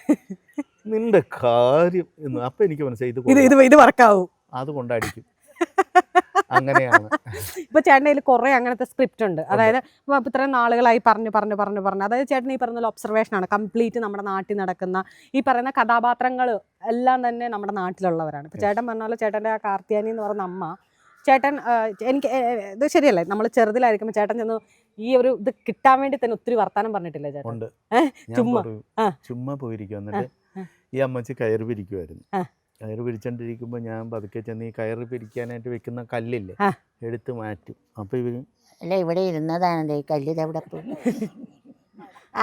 നിന്റെ കാര്യം എന്ന് അപ്പൊ എനിക്ക് മനസ്സിലായി ഇത് ഇത് ഇത് ഇത് വർക്കാവും. അതുകൊണ്ട് അടിക്കും അങ്ങനെയാണ്. ഇപ്പൊ ചേട്ടന്റെ കയ്യിൽ കുറെ അങ്ങനത്തെ സ്ക്രിപ്റ്റ് ഉണ്ട്. അതായത് ഇത്രയും നാളുകളായി പറഞ്ഞു പറഞ്ഞു പറഞ്ഞു പറഞ്ഞു. അതായത് ചേട്ടൻ ഈ പറഞ്ഞ ഒബ്സർവേഷൻ ആണ്. കംപ്ലീറ്റ് നമ്മുടെ നാട്ടിൽ നടക്കുന്ന ഈ പറയുന്ന കഥാപാത്രങ്ങൾ എല്ലാം തന്നെ നമ്മുടെ നാട്ടിലുള്ളവരാണ്. ഇപ്പൊ ചേട്ടൻ പറഞ്ഞ പോലെ ചേട്ടന്റെ ആ കാർത്തിയാനി എന്ന് പറയുന്ന അമ്മ ചേട്ടൻ എനിക്ക് ഇത് ശരിയല്ലേ? നമ്മൾ ചെറുതിലായിരിക്കുമ്പോൾ ചേട്ടൻ ചെന്ന് ഈ ഒരു ഇത് കിട്ടാൻ വേണ്ടി തന്നെ ഒത്തിരി വർത്താനം പറഞ്ഞിട്ടില്ല ചേട്ടൻ? ചുമ്മാ? ചുമ്മാ പോയിരിക്കും എന്നിട്ട്. ഈ അമ്മച്ചി കയർ പിരിക്കുമായിരുന്നു കയർ കയറ് പിരിച്ചോണ്ടിരിക്കുമ്പോൾ ഞാൻ പതുക്കെ ചെന്ന് ഈ കയറ് പിരിക്കാനായിട്ട് വെക്കുന്ന കല്ലില്ലേ എടുത്തു മാറ്റും. അപ്പോൾ ഇവർ അല്ല ഇവിടെ ഇരുന്നതാണ് ഈ കല്ലിത് അവിടെ പോയി?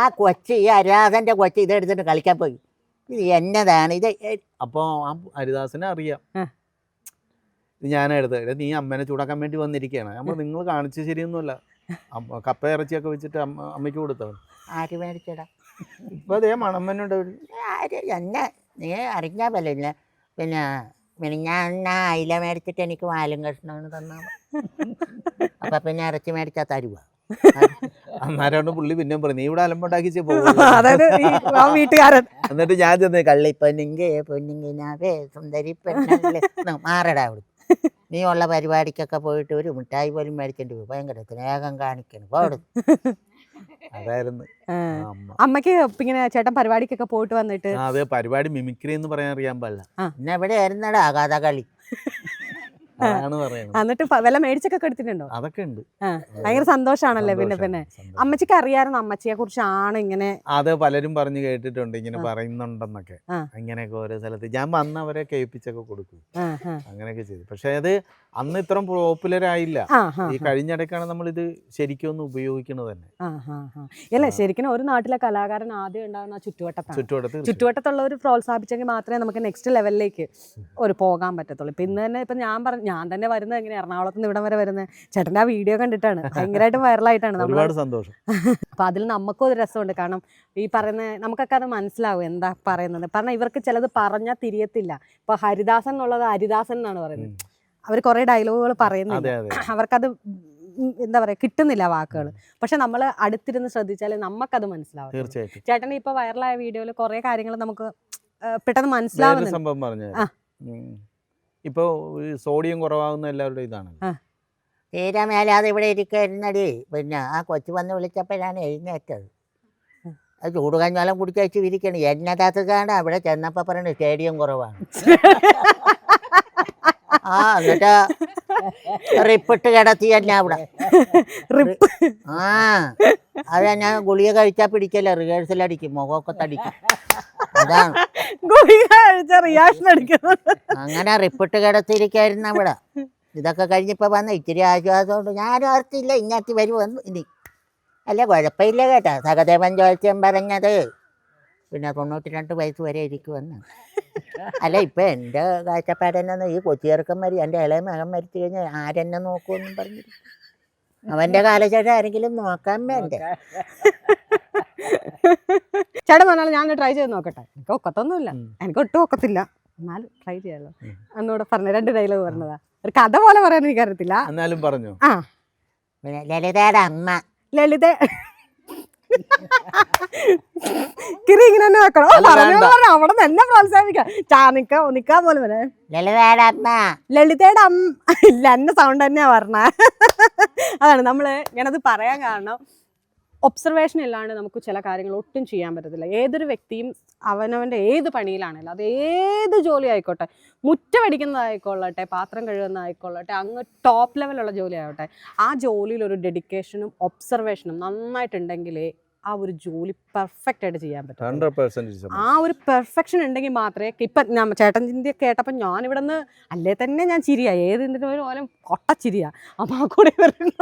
ആ കൊച്ച് ഈ അരാധന്റെ കൊച്ച് ഇതെടുത്തിട്ട് കളിക്കാൻ പോയി. ഇത് എന്നതാണ്? ഇത് അപ്പോൾ ആ ഹരിദാസിനെ അറിയാം. ഇത് ഞാനെടുത്ത് നീ അമ്മേനെ ചൂടാക്കാൻ വേണ്ടി വന്നിരിക്കുകയാണ്. നമ്മൾ നിങ്ങൾ കാണിച്ച ശരിയൊന്നുമല്ല. കപ്പ ഇറച്ചിയൊക്കെ വെച്ചിട്ട് അമ്മ അമ്മയ്ക്ക് കൊടുത്തവൻ ആര് മേടിച്ചടാ? ഇപ്പോൾ അതേ മണമ്മനുണ്ട് ആര്? എന്നെ നീ അറിഞ്ഞാ പറ്റില്ല പിന്നെ പിന്നെ ഞാൻ എന്നാ അയില മേടിച്ചിട്ട് എനിക്ക് വാലും കഷ്ണമാണ് തന്നാ അപ്പൊ പിന്നെ ഇറച്ചി മേടിച്ചാ തരുവ. അന്നേരമാണ് പുള്ളി പിന്നെ പറഞ്ഞു നീ ഇവിടെ അലമ്പുണ്ടാക്കി പോകും അതായത് ഈ ആ വീട്ടുകാരൻ. എന്നിട്ട് ഞാൻ ചെന്ന് കള്ളി പൊന്നിങ്കേ പൊന്നിങ്കിനാവേ സുന്ദരി പെണ്ണല്ലേ മാറടാ അവിടെ നീ ഉള്ള പരിപാടിക്കൊക്കെ പോയിട്ട് ഒരു മിഠായി പോലും മേടിച്ചിട്ട് പോയി ഭയങ്കര സ്നേഹം കാണിക്കണം. പോടും. അതായിരുന്നു. അമ്മയ്ക്ക് ഇങ്ങനെ ചേട്ടൻ പരിപാടിക്കൊക്കെ പോയിട്ട് വന്നിട്ട് അതെ പരിപാടി മിമിക്രി എന്ന് പറയാൻ അറിയാൻ പാടില്ല. ഇന്ന് എവിടെ ആയിരുന്നടാ കഥകളി എന്നിട്ട് വില മേടിച്ചൊക്കെ എടുത്തിട്ടുണ്ടോ? അതൊക്കെ ഉണ്ട്. ഭയങ്കര സന്തോഷാണല്ലേ പിന്നെ പിന്നെ. അമ്മച്ചിക്ക് അറിയാമായിരുന്നു അമ്മച്ചിയെ കുറിച്ചാണ് ഇങ്ങനെ അത് പലരും പറഞ്ഞു കേട്ടിട്ടുണ്ട് ഇങ്ങനെ പറയുന്നുണ്ടെന്നൊക്കെ. അങ്ങനെയൊക്കെ ഓരോ സ്ഥലത്ത്. ഞാൻ വന്ന് അവരെ കേൾപ്പിച്ചൊക്കെ കൊടുക്കും. അങ്ങനെയൊക്കെ ചെയ്തു. പക്ഷെ അത് അന്ന് ഇത്ര പോപ്പുലർ ആയില്ല ഈ കഴിഞ്ഞിടയ്ക്കാണ് നമ്മൾ ഇത് ശരിക്കും ഒന്ന് ഉപയോഗിക്കുന്നത് തന്നെ. അല്ല ശരിക്കും ഒരു നാട്ടിലെ കലാകാരൻ ആദ്യം ഉണ്ടാകുന്ന ചുറ്റുവട്ടത്താണ്. ചുറ്റുവട്ടത്ത്. ചുറ്റുവട്ടത്തുള്ളവർ പ്രോത്സാഹിപ്പിച്ചെങ്കിൽ മാത്രമേ നമുക്ക് നെക്സ്റ്റ് ലെവലിലേക്ക് ഒരു പോകാൻ പറ്റത്തുള്ളൂ. ഇപ്പം ഇന്ന് തന്നെ ഇപ്പം ഞാൻ പറഞ്ഞു ഞാൻ തന്നെ വരുന്നത് എങ്ങനെ എറണാകുളത്ത് നിന്ന് ഇവിടം വരെ വരുന്നത്. ചേട്ടന്റെ ആ വീഡിയോ കണ്ടിട്ടാണ്. ഭയങ്കരമായിട്ട് വൈറലായിട്ടാണ് ആയിട്ടാണ് ഒരുപാട് സന്തോഷം. അപ്പോൾ അതിൽ നമുക്കും ഒരു രസമുണ്ട്. കാരണം ഈ പറയുന്ന നമുക്കൊക്കെ അത് മനസ്സിലാവും എന്താ പറയുന്നത്. കാരണം ഇവർക്ക് ചിലത് പറഞ്ഞാൽ തിരിയത്തില്ല. ഇപ്പോൾ ഹരിദാസൻ എന്നുള്ളത് ഹരിദാസൻ എന്നാണ് പറയുന്നത്. അവർ കുറേ ഡയലോഗുകൾ പറയുന്നില്ല. അവർക്കത് എന്താ പറയാ കിട്ടുന്നില്ല വാക്കുകൾ പക്ഷെ നമ്മൾ അടുത്തിരുന്ന് ശ്രദ്ധിച്ചാൽ നമുക്കത് മനസ്സിലാവും തീർച്ചയായിട്ടും. ചേട്ടൻ ഇപ്പൊ വൈറലായ വീഡിയോയിൽ കുറെ കാര്യങ്ങൾ നമുക്ക് പെട്ടെന്ന് മനസ്സിലാവുന്ന സംഭവം പറഞ്ഞു. ഇപ്പോൾ സോഡിയം കുറവാകുന്ന എല്ലാവരുടെ ഇതാണ് തീരെ മേലാതെ ഇവിടെ ഇരിക്കുന്നടി പിന്നെ ആ കൊച്ചു വന്ന് വിളിച്ചപ്പോഴാണ് എഴുന്നേറ്റത്. അത് ചൂടുകഞ്ഞാലം കുടിച്ചു ഇരിക്കണം എന്നതാത്തുകാണ് അവിടെ ചെന്നപ്പോൾ പറയുന്നത് സ്റ്റേഡിയം കുറവാണ്. ആ എന്നിട്ട് റിപ്പിട്ട് കിടത്തി തന്നെ അവിടെ? റിപ്പ്. ആ അത് ഞാൻ ഗുളിക കഴിച്ചാൽ പിടിക്കല്ല? റിഹേഴ്സൽ അടിക്കും മുഖമൊക്കെ തടിക്കും. അതാണ് ഗുളിക കഴിച്ച റിയാക്ഷൻ അടിക്കുന്നത്. അങ്ങനെ റിപ്പിട്ട് കിടത്തിയിരിക്കായിരുന്നു അവിടെ. ഇതൊക്കെ കഴിഞ്ഞിപ്പോൾ വന്ന ഇച്ചിരി ആശ്വാസമുണ്ട് ഞാൻ ഓർത്തില്ല ഇങ്ങാത്തി വരുമെന്ന് ഇനി. അല്ല കുഴപ്പമില്ല കേട്ടോ. സഹദേവൻ ജോത്സ്യം പറഞ്ഞത്. പിന്നെ തൊണ്ണൂറ്റി രണ്ട് വയസ്സ് വരെ ഇരിക്കുമെന്ന് അല്ല ഇപ്പം എന്റെ കാഴ്ചപ്പാടെന്നു ഈ കൊച്ചിയിറക്കം മരി എന്റെ ഇളയ മകൻ മരിച്ചു കഴിഞ്ഞാൽ ആരെന്നെ നോക്കുമെന്നും പറഞ്ഞു അവന്റെ കാലശേഷം ആരെങ്കിലും നോക്കാൻ വേണ്ടേ? ചേട്ടൻ പറഞ്ഞാൽ ഞാൻ ട്രൈ ചെയ്ത് നോക്കട്ടെ. എനിക്ക് ഒക്കത്തൊന്നുമില്ല. എനിക്ക് ഒട്ടും ഒക്കത്തില്ല. എന്നാലും ട്രൈ ചെയ്യാലോ. അന്നൂടെ എന്നോട് പറഞ്ഞ രണ്ട് ഡയലോഗ് പറഞ്ഞതാ. ഒരു കഥ പോലെ പറയാൻ എനിക്കറിയത്തില്ല. എന്നാലും പറഞ്ഞു? ആ. പിന്നെ ലളിതയുടെ അമ്മ. ലളിത കിരി ഇങ്ങനെ തന്നെ വെക്കണം. പറഞ്ഞു. പറഞ്ഞു അവിടെ തന്നെ എന്നെ പ്രോത്സാഹിപ്പിക്കാം. നിക്കാൻ വരെ. ലളിതയുടെ അമ്മ ഇല്ല എന്റെ സൗണ്ട് തന്നെയാ പറഞ്ഞ. അതാണ് നമ്മൾ ഞാനത് പറയാൻ കാരണം. ഒബ്സർവേഷൻ ഇല്ലാണ്ട് നമുക്ക് ചില കാര്യങ്ങൾ ഒട്ടും ചെയ്യാൻ പറ്റത്തില്ല. ഏതൊരു വ്യക്തിയും അവനവന്റെ ഏത് പണിയിലാണെങ്കിലും അത് ഏത് ജോലി ആയിക്കോട്ടെ മുറ്റമടിക്കുന്നതായിക്കൊള്ളട്ടെ പാത്രം കഴുകുന്നതായിക്കൊള്ളട്ടെ അങ്ങ് ടോപ്പ് ലെവലുള്ള ജോലി ആവട്ടെ ആ ജോലിയിൽ ഒരു ഡെഡിക്കേഷനും ഒബ്സർവേഷനും നന്നായിട്ടുണ്ടെങ്കിലേ ആ ഒരു ജോലി പെർഫെക്റ്റ് ആയിട്ട് ചെയ്യാൻ പറ്റും ആ ഒരു പെർഫെക്ഷൻ ഉണ്ടെങ്കിൽ മാത്രമേ ഇപ്പം ഞാൻ ചേട്ടന്റെ കേട്ടപ്പോൾ ഞാൻ ഇവിടെ നിന്ന് അല്ലേ തന്നെ ഞാൻ ചിരിയാ ഏത് എന്തിനു പോലും കൊട്ടച്ചിരിയാ അപ്പം ആ കൂടെ ഇവരുടെ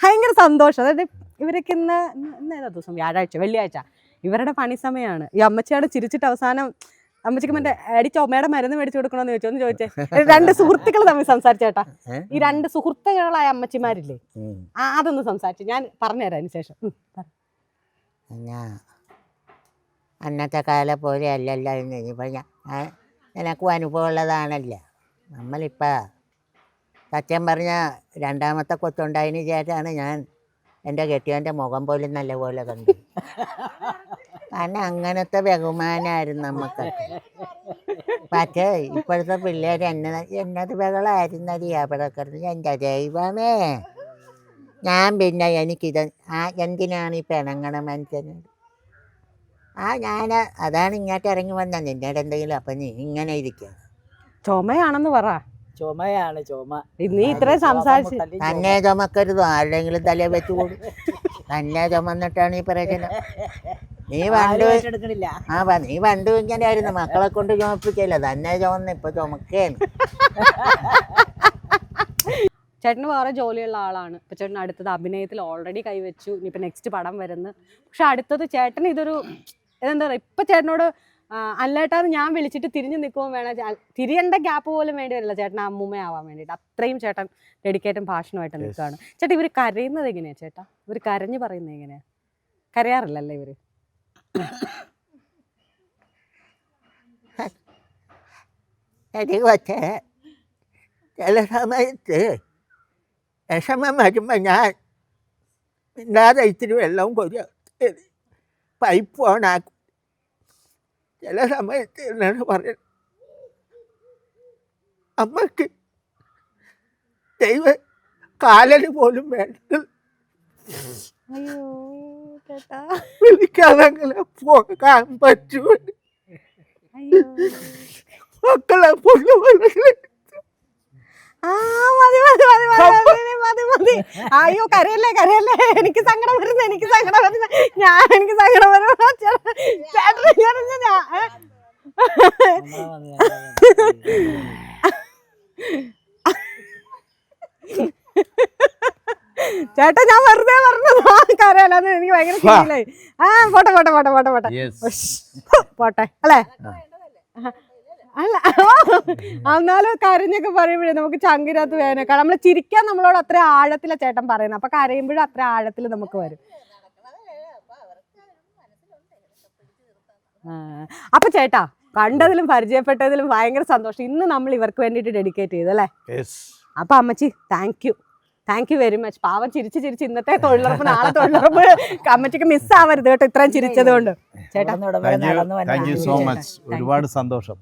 ഭയങ്കര സന്തോഷം. അതായത് ഇവരൊക്കെ ഇന്ന് ഇന്ന് ഏതാ ദിവസം? വ്യാഴാഴ്ച വെള്ളിയാഴ്ച. ഇവരുടെ പണി സമയമാണ് ഈ അമ്മച്ചിയോട് ചിരിച്ചിട്ട് അവസാനം അമ്മച്ചിക്ക് മറ്റേ അടി ചുമയുടെ മരുന്ന് മേടിച്ചു കൊടുക്കണമെന്ന് ചോദിച്ചു? ഒന്ന് ചോദിച്ചേ. രണ്ട് സുഹൃത്തുക്കൾ തമ്മിൽ സംസാരിച്ചേട്ടാ ഈ രണ്ട് സുഹൃത്തുക്കളായ അമ്മച്ചിമാരില്ലേ? ആ അതൊന്ന് സംസാരിച്ചു. ഞാൻ പറഞ്ഞുതരാം അതിന് ശേഷം. അന്നത്തെ കാലം പോലെ അല്ലല്ല എന്ന് ഇപ്പം ഞാൻ എനക്കും അനുഭവമുള്ളതാണല്ലോ നമ്മളിപ്പോൾ സത്യം പറഞ്ഞ രണ്ടാമത്തെ കൊച്ചുണ്ടായതിന് ശേഷമാണ് ഞാൻ എന്റെ കെട്ടിയവന്റെ മുഖം പോലും നല്ലപോലെ കണ്ടു. കാരണം അങ്ങനത്തെ ബഹുമാനമായിരുന്നു നമുക്ക് പക്ഷേ ഇപ്പോഴത്തെ പിള്ളേർ എന്നെ എന്നത് ബഹളമായിരുന്നടി അവിടെ കിടന്ന്. എന്റെ ദൈവമേ. ഞാൻ പിന്നെ എനിക്കിത് ആ എന്തിനാണ് ഈ പിണങ്ങണ മനുഷ്യന്? ആ ഞാൻ അതാണ് ഇങ്ങോട്ട് ഇറങ്ങി വന്നത്. നിന്നോട് എന്തെങ്കിലും അപ്പം നീ ഇങ്ങനെ ഇരിക്കുക ചുമയാണെന്ന് പറ. ചുമയാണ് ചുമ. നീ ഇത്രയും സംസാരിച്ച് തന്നെ ചുമക്കരുത്. ആരുടെങ്കിലും തലയെ വെച്ച് കൂടും. തന്നെ ചുമന്നിട്ടാണ് ഈ പറയുന്നത് നീ പണ്ട് ആ നീ പണ്ട് ഇങ്ങനെ ആയിരുന്നു മക്കളെ കൊണ്ട് ചുമപ്പിക്കല്ല? തന്നെ ചുമന്ന് ഇപ്പൊ ചുമക്കേന്ന്. ചേട്ടന് വേറെ ജോലിയുള്ള ആളാണ്. ഇപ്പൊ ചേട്ടൻ അടുത്തത് അഭിനയത്തിൽ ഓൾറെഡി കൈവച്ചു ഇനിയിപ്പോ നെക്സ്റ്റ് പടം വരുന്നു. പക്ഷെ അടുത്തത് ചേട്ടൻ ഇതൊരു എന്താ പറയുക ഇപ്പൊ ചേട്ടനോട് അല്ലേട്ടാന്ന് ഞാൻ വിളിച്ചിട്ട് തിരിഞ്ഞു നിൽക്കുമ്പോൾ വേണം തിരിയേണ്ട ഗ്യാപ്പ് പോലും വേണ്ടി വരില്ല. ചേട്ടൻ അമ്മൂമ്മയാവാൻ വേണ്ടിയിട്ട്. അത്രയും ചേട്ടൻ ഡെഡിക്കേറ്റും പാഷനുമായിട്ട് നിൽക്കുകയാണ്. ചേട്ടാ ഇവർ കരയുന്നത് എങ്ങനെയാ ചേട്ടാ? ഇവർ കരഞ്ഞു പറയുന്നത് എങ്ങനെയാ? കരയാറില്ലല്ലേ കൊച്ചേ ചില സമയത്ത് വിഷമം വരുമ്പോൾ ഞാൻ ഇല്ലാതെ ഇത്തിരി വെള്ളവും കൊരു പൈപ്പ് ഓണാക്കും ചില സമയത്ത് എന്നാണ് പറയുന്നത് അമ്മയ്ക്ക് ദൈവ കാലന് പോലും വേണ്ട വിളിക്കാതെങ്ങനെ പോകാൻ പറ്റൂ. മക്കളെ പൊണ്ണു അയ്യോ കരയല്ലേ കരയല്ലേ? എനിക്ക് സങ്കടം വരുന്നു എനിക്ക് സങ്കടം വരുന്നു. ഞാൻ എനിക്ക് സങ്കടം വരുന്നു. ചേട്ടാ ഞാൻ വെറുതെ പറഞ്ഞതാ കരയല്ലെന്ന് എനിക്ക് ഭയങ്കര ഫീലായി ആ പോട്ടെ പോട്ടെ പോട്ടെ പോട്ടെ പോട്ടെ. പോട്ടെ അല്ലേ? അല്ല. എന്നാലും കരഞ്ഞൊക്കെ പറയുമ്പോഴേ നമുക്ക് ചങ്കിനകത്ത് കാരണം നമ്മൾ ചിരിക്കാൻ നമ്മളോട് അത്ര ആഴത്തില ചേട്ടൻ പറയുന്നത്. അപ്പൊ കരയുമ്പോഴും അത്ര ആഴത്തിൽ നമുക്ക് വരും. അപ്പൊ ചേട്ടാ കണ്ടതിലും പരിചയപ്പെട്ടതിലും ഭയങ്കര സന്തോഷം. ഇന്ന് നമ്മൾ ഇവർക്ക് വേണ്ടിയിട്ട് ഡെഡിക്കേറ്റ് ചെയ്തു അല്ലേ? അപ്പൊ അമ്മച്ചി thank you thank you very much പാവം ചിരിച്ച് ചിരിച്ച് ഇന്നത്തെ തൊഴിലുറപ്പ് നാളെ തൊഴിലുറപ്പ് അമ്മച്ചിക്ക് മിസ് ആവരുത് കേട്ടോ ഇത്രയും ചിരിച്ചത് കൊണ്ട്. ചേട്ടാ. ഒരുപാട് സന്തോഷം.